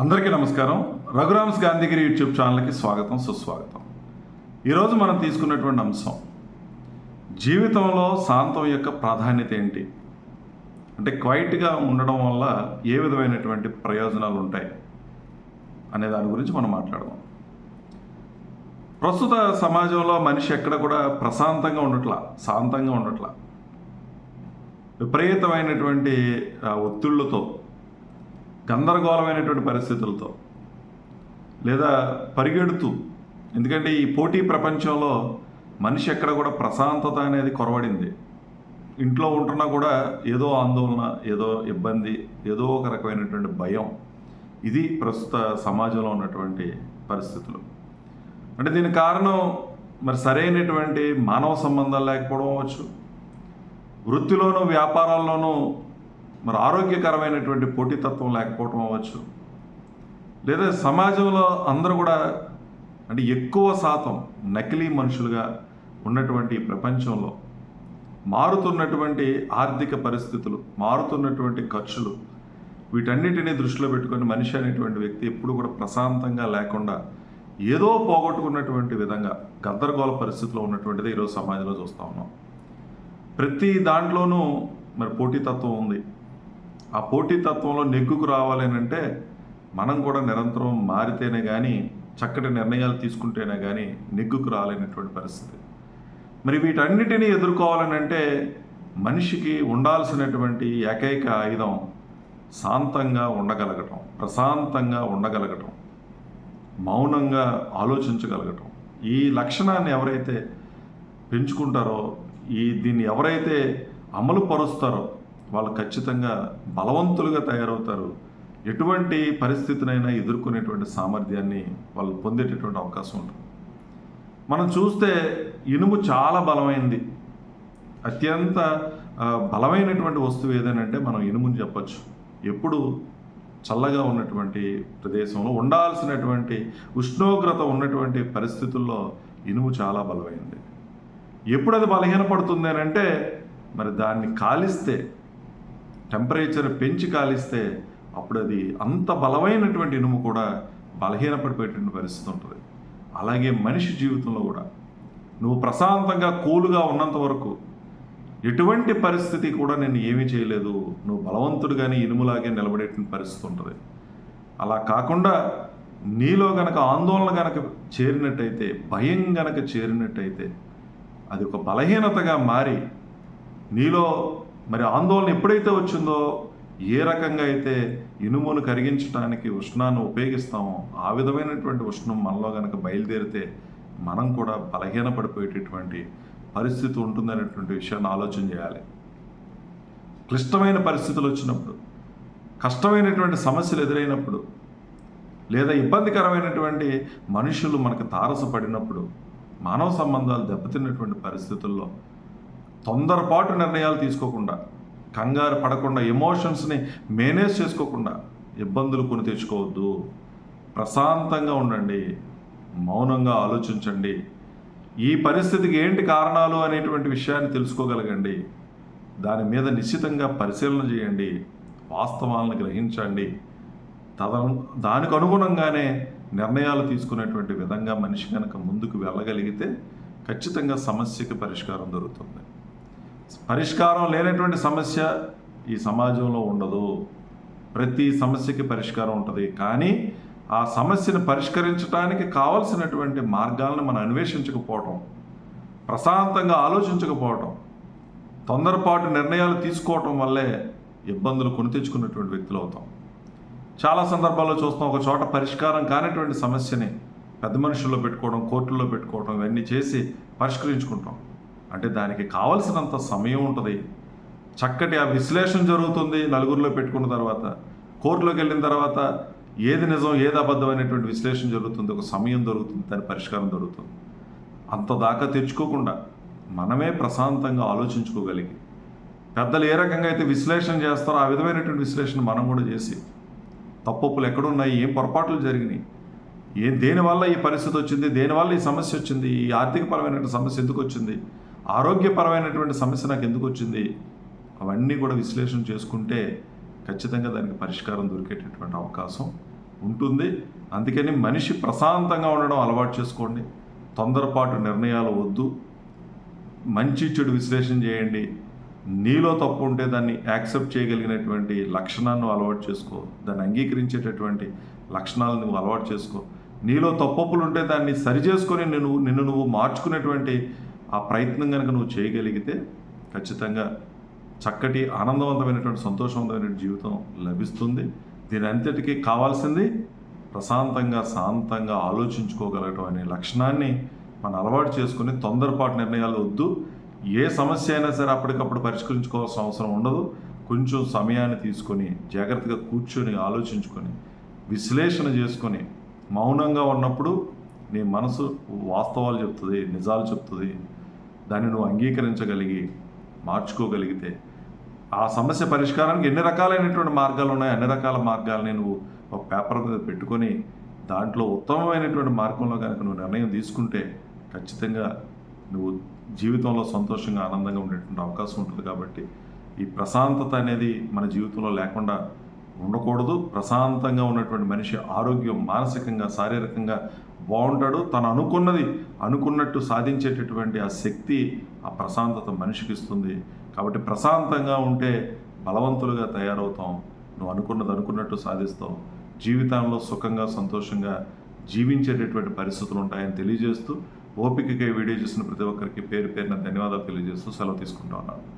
అందరికీ నమస్కారం. రఘురామ్స్ గాంధీగిరి యూట్యూబ్ ఛానల్కి స్వాగతం సుస్వాగతం. ఈరోజు మనం తీసుకున్నటువంటి అంశం జీవితంలో శాంతం యొక్క ప్రాధాన్యత ఏంటి? అంటే క్వైట్గా ఉండడం వల్ల ఏ విధమైనటువంటి ప్రయోజనాలు ఉంటాయి అనే దాని గురించి మనం మాట్లాడదాం. ప్రస్తుత సమాజంలో మనిషి ఎక్కడ కూడా ప్రశాంతంగా ఉండట్లా శాంతంగా ఉండట్లా. విపరీతమైనటువంటి ఒత్తిళ్ళతో గందరగోళమైనటువంటి పరిస్థితులతో లేదా పరిగెడుతూ. ఎందుకంటే ఈ పోటీ ప్రపంచంలో మనిషి ఎక్కడ కూడా ప్రశాంతత అనేది కొరవడింది. ఇంట్లో ఉంటున్నా కూడా ఏదో ఆందోళన ఏదో ఇబ్బంది ఏదో ఒక రకమైనటువంటి భయం. ఇది ప్రస్తుత సమాజంలో ఉన్నటువంటి పరిస్థితులు. అంటే దీని కారణం మరి సరైనటువంటి మానవ సంబంధాలు లేకపోవడం వచ్చు వృత్తిలోనూ వ్యాపారాల్లోనూ మరి ఆరోగ్యకరమైనటువంటి పోటీతత్వం లేకపోవటం అవ్వచ్చు. లేదా సమాజంలో అందరూ కూడా అంటే ఎక్కువ శాతం నకిలీ మనుషులుగా ఉన్నటువంటి ప్రపంచంలో మారుతున్నటువంటి ఆర్థిక పరిస్థితులు మారుతున్నటువంటి ఖర్చులు వీటన్నిటిని దృష్టిలో పెట్టుకొని మనిషి అనేటువంటి వ్యక్తి ఎప్పుడు కూడా ప్రశాంతంగా లేకుండా ఏదో పోగొట్టుకున్నటువంటి విధంగా గందరగోళ పరిస్థితిలో ఉన్నటువంటిది ఈరోజు సమాజంలో చూస్తూ ఉన్నాం. ప్రతి దాంట్లోనూ మరి పోటీతత్వం ఉంది. ఆ పోటీతత్వంలో నెగ్గుకు రావాలని అంటే మనం కూడా నిరంతరం మారితేనే కానీ చక్కటి నిర్ణయాలు తీసుకుంటేనే కానీ నెగ్గుకు రాలేనటువంటి పరిస్థితి. మరి వీటన్నిటినీ ఎదుర్కోవాలని అంటే మనిషికి ఉండాల్సినటువంటి ఏకైక ఆయుధం శాంతంగా ఉండగలగటం ప్రశాంతంగా ఉండగలగటం మౌనంగా ఆలోచించగలగటం. ఈ లక్షణాన్ని ఎవరైతే పెంచుకుంటారో ఈ దీన్ని ఎవరైతే అమలు పరుస్తారో వాళ్ళు ఖచ్చితంగా బలవంతులుగా తయారవుతారు. ఎటువంటి పరిస్థితినైనా ఎదుర్కొనేటువంటి సామర్థ్యాన్ని వాళ్ళు పొందేటటువంటి అవకాశం ఉంటుంది. మనం చూస్తే ఇనుము చాలా బలమైంది. అత్యంత బలమైనటువంటి వస్తువు ఏదనంటే మనం ఇనుముని చెప్పచ్చు. ఎప్పుడు చల్లగా ఉన్నటువంటి ప్రదేశంలో ఉండాల్సినటువంటి ఉష్ణోగ్రత ఉన్నటువంటి పరిస్థితుల్లో ఇనుము చాలా బలమైంది. ఎప్పుడు అది బలహీనపడుతుంది అని అంటే మరి దాన్ని కాలిస్తే టెంపరేచర్ పెంచి కాలిస్తే అప్పుడు అది అంత బలమైనటువంటి ఇనుము కూడా బలహీనపడిపోయేటువంటి పరిస్థితి ఉంటుంది. అలాగే మనిషి జీవితంలో కూడా. నువ్వు ప్రశాంతంగా కూలుగా ఉన్నంత వరకు ఎటువంటి పరిస్థితి కూడా నేను ఏమీ చేయలేదు. నువ్వు బలవంతుడుగానే ఇనుములాగే నిలబడేటువంటి పరిస్థితి ఉంటుంది. అలా కాకుండా నీలో గనక ఆందోళన గనక చేరినట్టయితే భయం గనక చేరినట్టయితే అది ఒక బలహీనతగా మారి నీలో మరి ఆందోళన ఎప్పుడైతే వచ్చిందో ఏ రకంగా అయితే ఇనుమును కరిగించడానికి ఉష్ణాన్ని ఉపయోగిస్తామో ఆ విధమైనటువంటి ఉష్ణం మనలో కనుక బయలుదేరితే మనం కూడా బలహీనపడిపోయేటటువంటి పరిస్థితి ఉంటుందనేటువంటి విషయాన్ని ఆలోచన చేయాలి. క్లిష్టమైన పరిస్థితులు వచ్చినప్పుడు కష్టమైనటువంటి సమస్యలు ఎదురైనప్పుడు లేదా ఇబ్బందికరమైనటువంటి మనుషులు మనకు తారసపడినప్పుడు మానవ సంబంధాలు దెబ్బతిన్నటువంటి పరిస్థితుల్లో తొందరపాటు నిర్ణయాలు తీసుకోకుండా కంగారు పడకుండా ఎమోషన్స్ని మేనేజ్ చేసుకోకుండా ఇబ్బందులు కొని తెచ్చుకోవద్దు. ప్రశాంతంగా ఉండండి. మౌనంగా ఆలోచించండి. ఈ పరిస్థితికి ఏంటి కారణాలు అనేటువంటి విషయాన్ని తెలుసుకోగలగండి. దాని మీద నిశ్చితంగా పరిశీలన చేయండి. వాస్తవాలను గ్రహించండి. తద దానికి అనుగుణంగానే నిర్ణయాలు తీసుకునేటువంటి విధంగా మనిషి కనుక ముందుకు వెళ్ళగలిగితే ఖచ్చితంగా సమస్యకి పరిష్కారం దొరుకుతుంది. పరిష్కారం లేనటువంటి సమస్య ఈ సమాజంలో ఉండదు. ప్రతి సమస్యకి పరిష్కారం ఉంటుంది. కానీ ఆ సమస్యను పరిష్కరించడానికి కావలసినటువంటి మార్గాలను మనం అన్వేషించకపోవటం ప్రశాంతంగా ఆలోచించకపోవటం తొందరపాటు నిర్ణయాలు తీసుకోవటం వల్లే ఇబ్బందులు కొని తెచ్చుకున్నటువంటి వ్యక్తులు అవుతాం. చాలా సందర్భాల్లో చూస్తాం ఒక చోట పరిష్కారం కానిటువంటి సమస్యని పెద్ద మనుషుల్లో పెట్టుకోవడం కోర్టుల్లో పెట్టుకోవడం ఇవన్నీ చేసి పరిష్కరించుకుంటాం. అంటే దానికి కావలసినంత సమయం ఉంటుంది. చక్కటి ఆ విశ్లేషణ జరుగుతుంది నలుగురిలో పెట్టుకున్న తర్వాత. కోర్టులోకి వెళ్ళిన తర్వాత ఏది నిజం ఏది అబద్ధం అనేటువంటి విశ్లేషణ జరుగుతుంది. ఒక సమయం దొరుకుతుంది దాని పరిష్కారం దొరుకుతుంది. అంత దాకా తెచ్చుకోకుండా మనమే ప్రశాంతంగా ఆలోచించుకోగలిగి పెద్దలు ఏ రకంగా అయితే విశ్లేషణ చేస్తారో ఆ విధమైనటువంటి విశ్లేషణ మనం కూడా చేసి తప్పులు ఎక్కడున్నాయి ఏం పొరపాట్లు జరిగినాయి ఏం దేనివల్ల ఈ పరిస్థితి వచ్చింది దేనివల్ల ఈ సమస్య వచ్చింది ఈ ఆర్థికపరమైనటువంటి సమస్య ఎందుకు వచ్చింది ఆరోగ్యపరమైనటువంటి సమస్య నాకు ఎందుకు వచ్చింది? అవన్నీ కూడా విశ్లేషణ చేసుకుంటే ఖచ్చితంగా దానికి పరిష్కారం దొరికేటటువంటి అవకాశం ఉంటుంది. అందుకని మనిషి ప్రశాంతంగా ఉండడం అలవాటు చేసుకోండి. తొందరపాటు నిర్ణయాలు వద్దు. మంచి చెడు విశ్లేషణ చేయండి. నీలో తప్పు ఉంటే దాన్ని యాక్సెప్ట్ చేయగలిగినటువంటి లక్షణాన్ని అలవాటు చేసుకో. దాన్ని అంగీకరించేటటువంటి లక్షణాలను నువ్వు అలవాటు చేసుకో. నీలో తప్పప్పులు ఉంటే దాన్ని సరి చేసుకొని నేను నిన్ను నువ్వు మార్చుకునేటువంటి ఆ ప్రయత్నం కనుక నువ్వు చేయగలిగితే ఖచ్చితంగా చక్కటి ఆనందవంతమైనటువంటి సంతోషవంతమైనటువంటి జీవితం లభిస్తుంది. దీని అంతటికీ కావాల్సింది ప్రశాంతంగా శాంతంగా ఆలోచించుకోగలగటం అనే లక్షణాన్ని మనం అలవాటు చేసుకుని తొందరపాటు నిర్ణయాలు వద్దు. ఏ సమస్య అయినా సరే అప్పటికప్పుడు పరిష్కరించుకోవాల్సిన అవసరం ఉండదు. కొంచెం సమయాన్ని తీసుకొని జాగ్రత్తగా కూర్చొని ఆలోచించుకొని విశ్లేషణ చేసుకొని మౌనంగా ఉన్నప్పుడు నీ మనసు వాస్తవాలు చెప్తుంది నిజాలు చెప్తుంది దాన్ని నువ్వు అంగీకరించగలిగి మార్చుకోగలిగితే ఆ సమస్య పరిష్కారానికి ఎన్ని రకాలైనటువంటి మార్గాలు ఉన్నాయి అన్ని రకాల మార్గాలని నువ్వు ఒక పేపర్ మీద పెట్టుకొని దాంట్లో ఉత్తమమైనటువంటి మార్గంలో కనుక నువ్వు నిర్ణయం తీసుకుంటే ఖచ్చితంగా నువ్వు జీవితంలో సంతోషంగా ఆనందంగా ఉండేటువంటి అవకాశం ఉంటుంది కాబట్టి ఈ ప్రశాంతత అనేది మన జీవితంలో లేకుండా ఉండకూడదు. ప్రశాంతంగా ఉన్నటువంటి మనిషి ఆరోగ్యం మానసికంగా శారీరకంగా బాగుంటాడు. తను అనుకున్నది అనుకున్నట్టు సాధించేటటువంటి ఆ శక్తి ఆ ప్రశాంతత మనిషికి ఇస్తుంది. కాబట్టి ప్రశాంతంగా ఉంటే బలవంతులుగా తయారవుతాం. నువ్వు అనుకున్నది అనుకున్నట్టు సాధిస్తావు జీవితంలో సుఖంగా సంతోషంగా జీవించేటటువంటి పరిస్థితులు ఉంటాయని తెలియజేస్తూ ఓపికగా వీడియో చూసిన ప్రతి ఒక్కరికి పేరు పేరున ధన్యవాదాలు తెలియజేస్తూ సెలవు తీసుకుంటా ఉన్నాను.